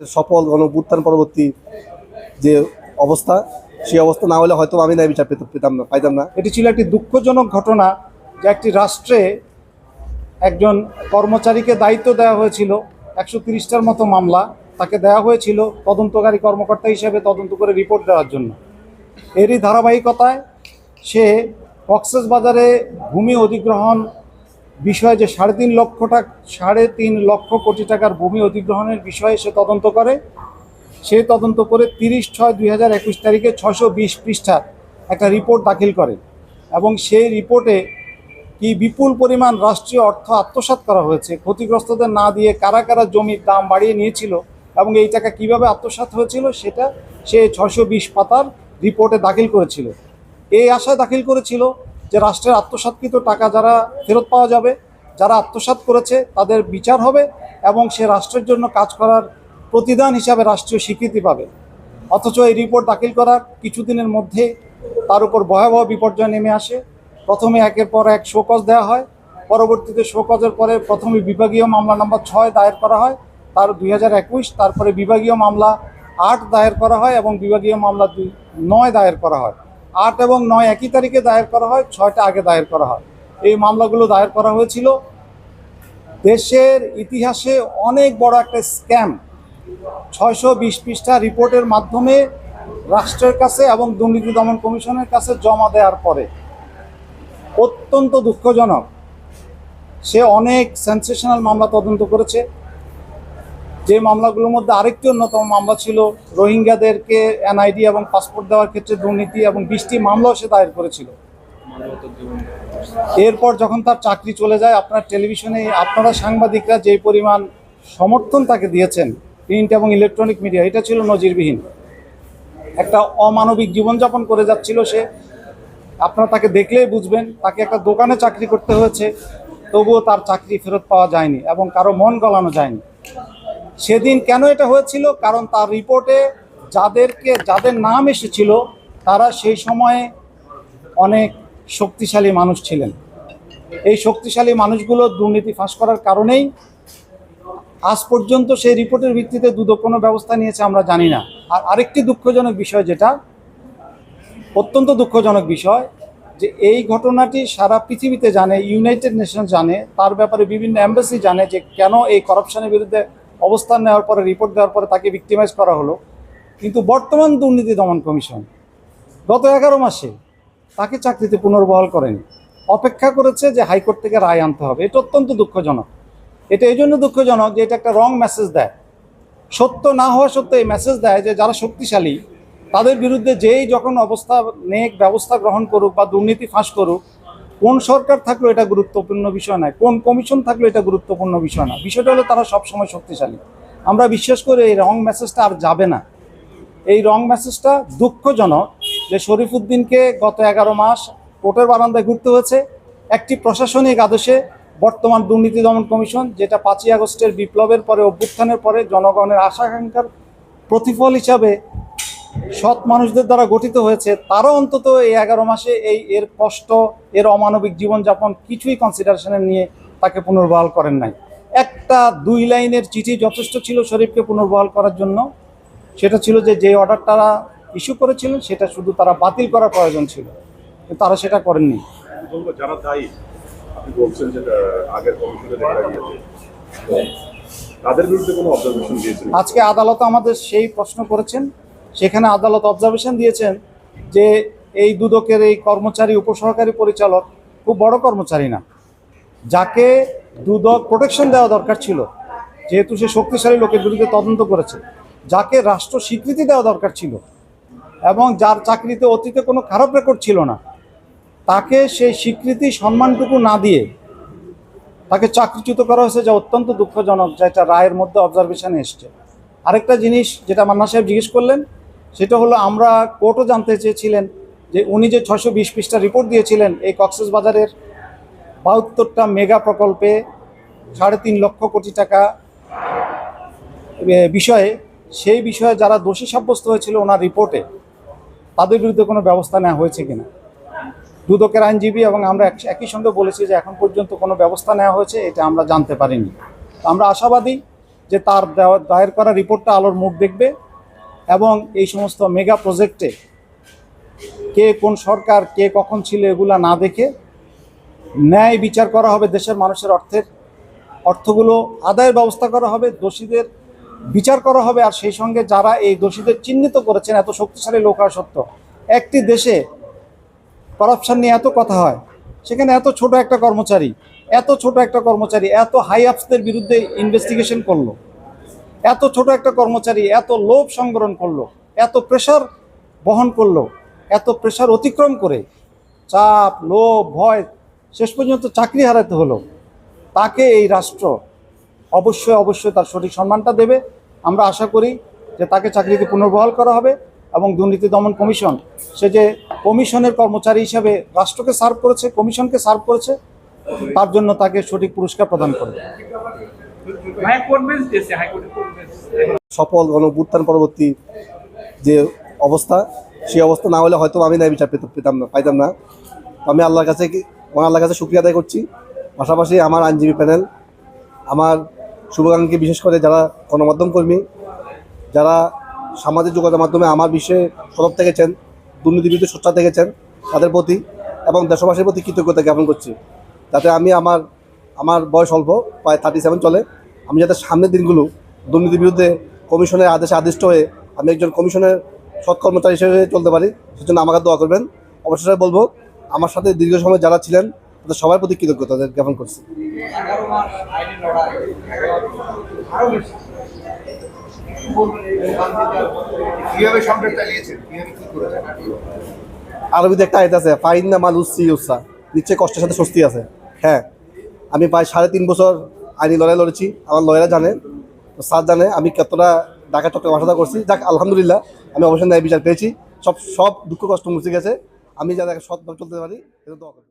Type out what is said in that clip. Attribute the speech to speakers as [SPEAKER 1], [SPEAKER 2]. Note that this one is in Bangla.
[SPEAKER 1] সফল গণভ্যুত্থান পরবর্তী যে অবস্থা, সেই অবস্থা না হলে হয়তো আমি ন্যায় বিচার পেতে পেতাম না, পাইতাম না।
[SPEAKER 2] এটি ছিল একটি দুঃখজনক ঘটনা যে একটি রাষ্ট্রে একজন কর্মচারীকে দায়িত্ব দেওয়া হয়েছিল, একশো তিরিশটার মতো মামলা তাকে দেওয়া হয়েছিল তদন্তকারী কর্মকর্তা হিসেবে তদন্ত করে রিপোর্ট দেওয়ার জন্য। এরই ধারাবাহিকতায় সে কক্সেস বাজারে ভূমি অধিগ্রহণ বিষয়ে যে সাড়ে তিন লক্ষ টাকা সাড়ে তিন লক্ষ কোটি টাকার ভূমি অধিগ্রহণের বিষয়ে সে তদন্ত করে। সে তদন্ত করে তিরিশ ছয় দুই হাজার একুশ তারিখে ছশো বিশ পৃষ্ঠার একটা রিপোর্ট দাখিল করে এবং সেই রিপোর্টে কি বিপুল পরিমাণ রাষ্ট্রীয় অর্থ আত্মসাৎ করা হয়েছে, ক্ষতিগ্রস্তদের না দিয়ে কারা কারা জমির দাম বাড়িয়ে নিয়েছিল এবং এই টাকা কীভাবে আত্মসাৎ হয়েছিল সেটা সে ছশো বিশ পাতার রিপোর্টে দাখিল করেছিল। এই আশায় দাখিল করেছিল যে রাষ্ট্রের আত্মসাৎকৃত টাকা যারা ফেরত পাওয়া যাবে, যারা আত্মসাৎ করেছে, তাদের বিচার হবে এবং সে রাষ্ট্রের জন্য কাজ করার প্রতিদান হিসাবে রাষ্ট্রীয় স্বীকৃতি পাবে। অথচ এই রিপোর্ট দাখিল করার কিছুদিনের মধ্যে তার উপর ভয়াবহ বিপর্যয় নেমে আসে। প্রথমে একের পর এক শোকজ দেওয়া হয়। পরবর্তীতে শোকজের পরে প্রথমে বিভাগীয় মামলা নম্বর ছয় দায়ের করা হয়। তার দুই হাজার একুশ, তারপরে বিভাগীয় মামলা আট দায়ের করা হয় এবং বিভাগীয় মামলা দুই নয় দায়ের করা হয়। আট এবং নয় একই তারিখে দায়ের করা হয়, ছয়টা আগে দায়ের করা হয়। এই মামলাগুলো দায়ের করা হয়েছিল। দেশের ইতিহাসে অনেক বড় একটা স্ক্যাম। ছয়শো বিশ পৃষ্ঠা রিপোর্টের মাধ্যমে রাষ্ট্রের কাছে এবং দুর্নীতি দমন কমিশনের কাছে জমা দেওয়ার পরে অত্যন্ত দুঃখজনক, সে অনেক সেন্সেশনাল মামলা তদন্ত করেছে। যে মামলাগুলোর মধ্যে আরেকটি অন্যতম মামলা ছিল রোহিঙ্গাদেরকে এনআইডি এবং পাসপোর্ট দেওয়ার ক্ষেত্রে দুর্নীতি এবং বিশটি মামলাও সে দায়ের করেছিল। এরপর যখন তার চাকরি চলে যায়, আপনার টেলিভিশনে আপনারা সাংবাদিকরা যে পরিমাণ সমর্থন তাকে দিয়েছেন, প্রিন্ট এবং ইলেকট্রনিক মিডিয়া, এটা ছিল নজিরবিহীন। একটা অমানবিক জীবনযাপন করে যাচ্ছিল সে। আপনারা তাকে দেখলেই বুঝবেন, তাকে একটা দোকানে চাকরি করতে হয়েছে, তবুও তার চাকরি ফেরত পাওয়া যায়নি এবং কারও মন গলানো যায়নি। সেদিন কেন এটা হয়েছিল? কারণ তার রিপোর্টে যাদেরকে, যাদের নাম এসেছিল, তারা সেই সময়ে অনেক শক্তিশালী মানুষ ছিলেন। এই শক্তিশালী মানুষগুলো দুর্নীতি ফাঁস করার কারণেই আজ পর্যন্ত সেই রিপোর্টের ভিত্তিতে দুদক কোনো ব্যবস্থা নিয়েছে আমরা জানি না। আর আরেকটি দুঃখজনক বিষয় যেটা, অত্যন্ত দুঃখজনক বিষয়, যে এই ঘটনাটি সারা পৃথিবীতে জানে ইউনাইটেড নেশন জানে, তার ব্যাপারে বিভিন্ন অ্যাম্বাসি জানে যে কেন এই করাপশনের বিরুদ্ধে অবস্থান নেওয়ার পরে রিপোর্ট দেওয়ার পরে তাকে ভিক্টিমাইজ করা হলো। কিন্তু বর্তমান দুর্নীতি দমন কমিশন গত এগারো মাসে তাকে চাকরিতে পুনর্বহাল করেনি। অপেক্ষা করেছে যে হাইকোর্ট থেকে রায় আনতে হবে। এটা অত্যন্ত দুঃখজনক। এটা এই জন্য দুঃখজনক যে এটা একটা রং মেসেজ দেয়। সত্য না হওয়া সত্ত্বেও এই মেসেজ দেয় যে যারা শক্তিশালী, তাদের বিরুদ্ধে যেই যখন অবস্থা নেক ব্যবস্থা গ্রহণ করুক বা দুর্নীতি ফাঁস করুক কোন সরকার থাকলেও এটা গুরুত্বপূর্ণ বিষয় নয়, কোন কমিশন থাকলেও এটা গুরুত্বপূর্ণ বিষয় না বিষয়টা হলো তারা সবসময় শক্তিশালী। আমরা বিশ্বাস করি এই রং মেসেজটা আর যাবে না। এই রং মেসেজটা দুঃখজনক যে শরীফুদ্দিনকে গত এগারো মাস কোর্টের বারান্দায় ঘুরতে হয়েছে। একটি প্রশাসনিক আদেশে বর্তমান দুর্নীতি দমন কমিশন, যেটা পাঁচই আগস্টের বিপ্লবের পরে, অভ্যুত্থানের পরে জনগণের আশাকাঙ্ক্ষার প্রতিফল হিসাবে সৎ মানুষদের দ্বারা গঠিত হয়েছে তারা অন্তত এই এগারো মাসে এই এর কষ্ট এর অমানবিক জীবনযাপন কিছুই কনসিডারেশনে নিয়ে তাকে পুনর্বহাল করেন নাই। একটা দুই লাইনের চিঠি যথেষ্ট ছিল শরীফকে পুনর্বহাল করার জন্য। সেটা ছিল যে যে অর্ডারটা ইস্যু করেছিলেন সেটা শুধু তারা বাতিল করার প্রয়োজন ছিল। কিন্তু তারা সেটা করেননি।
[SPEAKER 3] যারা দায়ী আপনি বলছেন যে আগের কমিশনে দেখা গিয়েছে। তাদের বিরুদ্ধে কোনো অবজারভেশন দিয়েছেন?
[SPEAKER 2] আজকে আদালত আমাদের সেই প্রশ্ন করেছেন সেখানে আদালত অবজারভেশন দিয়েছেন যে এই দুদকের এই কর্মচারী, উপসহকারী পরিচালক খুব বড় কর্মচারী না। যাকে দুদক প্রোটেকশন দেওয়া দরকার ছিল, যেহেতু সে শক্তিশালী লোকের বিরুদ্ধে তদন্ত করেছে, যাকে রাষ্ট্র স্বীকৃতি দেওয়া দরকার ছিল এবং যার চাকরিতে অতীতে কোনো খারাপ রেকর্ড ছিল না, তাকে সেই স্বীকৃতি, সম্মানটুকু না দিয়ে তাকে চাকরিচ্যুত করা হয়েছে, যা অত্যন্ত দুঃখজনক যেটা রায়ের মধ্যে অবজারভেশনে এসছে। আরেকটা জিনিস যেটা মান্না সাহেব জিজ্ঞেস করলেন সেটা হলো আমরা কোর্টও জানতে চেয়েছিলেন যে উনি যে ছশো বিশ পৃষ্ঠা রিপোর্ট দিয়েছিলেন এই কক্সেস বাজারের বাহাত্তরটা মেগা প্রকল্পে সাড়ে তিন লক্ষ কোটি টাকা বিষয়ে, সেই বিষয়ে যারা দোষী সাব্যস্ত হয়েছিল ওনার রিপোর্টে তাদের বিরুদ্ধে কোনো ব্যবস্থা নেওয়া হয়েছে কিনা? দুদকের আইনজীবী এবং আমরা এক- একই সঙ্গে বলেছি যে এখন পর্যন্ত কোনো ব্যবস্থা নেওয়া হয়েছে, এটা আমরা জানতে পারিনি। আমরা আশাবাদী যে তার দায়ের করা রিপোর্টটা আলোর মুখ দেখবে। এবং এই সমস্ত মেগা প্রজেক্টে কে কোন সরকার, কে কখন ছিল এগুলা না দেখে ন্যায় বিচার করা হবে দেশের মানুষের অর্থের। অর্থগুলো আদায়ের ব্যবস্থা করা হবে, দোষীদের বিচার করা হবে, আর সেই সঙ্গে যারা এই দোষীদের চিহ্নিত করেছেন, এত শক্তিশালী লোক সত্য একটি দেশে করাপশন নিয়ে এত কথা হয়, সেখানে এত ছোট একটা কর্মচারী, এত ছোট একটা কর্মচারী, এত হাই আপসদের বিরুদ্ধে ইনভেস্টিগেশন করল। এত ছোট একটা কর্মচারী এত লোভ সংবরণ করল, এত প্রেশার বহন করল, এত প্রেশার অতিক্রম করে, চাপ, লোভ, ভয়, শেষ পর্যন্ত চাকরি হারাতে হলো। তাকে এই রাষ্ট্র অবশ্যই অবশ্যই তার সঠিক সম্মানটা দেবে। আমরা আশা করি যে তাকে চাকরিতে পুনর্বহাল করা হবে এবং দুর্নীতি দমন কমিশন, সে যে কমিশনের কর্মচারী হিসাবে রাষ্ট্রকে সার্ভ করেছে, কমিশনকে সার্ভ করেছে, তার জন্য তাকে সঠিক পুরস্কার প্রদান করবে।
[SPEAKER 1] সফল গণভ্যুত্থান পরবর্তী যে অবস্থা, সেই অবস্থা না হলে হয়তো আমি ন্যায় বিচার পেতাম না, পাইতাম না। আমি আল্লাহর কাছে আল্লাহর কাছে শুক্রিয়া আদায় করছি। পাশাপাশি আমার আইনজীবী প্যানেল, আমার শুভাকাঙ্ক্ষী বিশেষ করে যারা গণমাধ্যম কর্মী, যারা সামাজিক যোগাযোগ মাধ্যমে আমার বিষয়ে সরব থেকেছেন, দুর্নীতি বিরুদ্ধে থেকেছেন, তাদের প্রতি এবং দেশবাসীর প্রতি কৃতজ্ঞতা জ্ঞাপন করছি। যাতে আমি আমার আমার বয়স অল্প প্রায় থার্টি সেভেন চলে। আমি যাতে সামনের দিনগুলো দুর্নীতির বিরুদ্ধে কমিশনের আদেশে আদিষ্ট হয়ে আমি একজন কমিশনের সৎ কর্মচারী হিসেবে চলতে পারি সেজন্য আমাকে দোয়া করবেন। অবশেষে বলব আমার সাথে দীর্ঘ সময় যারা ছিলেন তাদের সবার প্রতি কৃতজ্ঞতা জ্ঞাপন করছি। আরবিতে একটা আয়ত আছে ফাইন না মাল উচ্ছি উৎসা নিশ্চয়ই কষ্টের সাথে স্বস্তি আছে। হ্যাঁ আমি প্রায় সাড়ে তিন বছর আইনি লড়াই লড়েছি। আমার লয়েরা জানে, স্যার জানে, আমি কতটা ডাকা চক্রে বাসাদা করছি। যাক, আলহামদুলিল্লাহ, আমি অবশ্যই ন্যায় বিচার পেয়েছি। সব সব দুঃখ কষ্ট মুছে গেছে। আমি যাতে সৎভাবে চলতে পারি এটা দোয়া করি